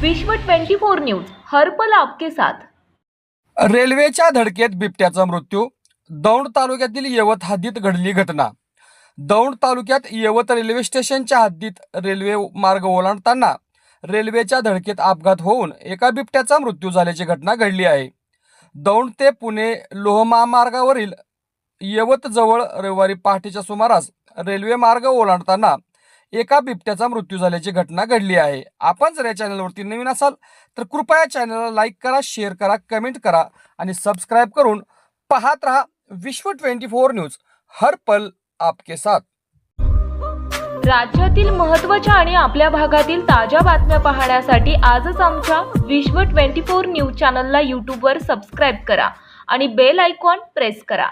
विश्व 24 न्यूज हर्पल आपके साथ. रेल्वेच्या धडकेत बिबट्याचा मृत्यू दौंड तालुक्यातील यवत हद्दीत घडली घटना. दौंड तालुक्यात यवत रेल्वे स्टेशनच्या हद्दीत रेल्वे मार्ग ओलांडताना रेल्वेच्या धडकेत अपघात होऊन एका बिबट्याचा मृत्यू झाल्याची घटना घडली आहे. दौंड ते पुणे लोहमहामार्गावरील यवत जवळ रविवारी पहाटेच्या सुमारास रेल्वे मार्ग ओलांडताना एका बिबट्याचा मृत्यू झाल्याची घटना घडली आहे. आपण जर या चॅनलवरती नवीन असाल तर कृपया चॅनलला लाईक करा शेअर करा कमेंट करा आणि सबस्क्राईब करून पाहत रहा विश्व ट्वेंटी फोर न्यूज. हर पल आपके साथ. राज्यातील महत्त्वाच्या आणि आपल्या भागातील ताज्या बातम्या पाहण्यासाठी आजच आमच्या विश्व 24 न्यूज चॅनलला यूट्यूबवर सबस्क्राईब करा आणि बेल आयकॉन प्रेस करा.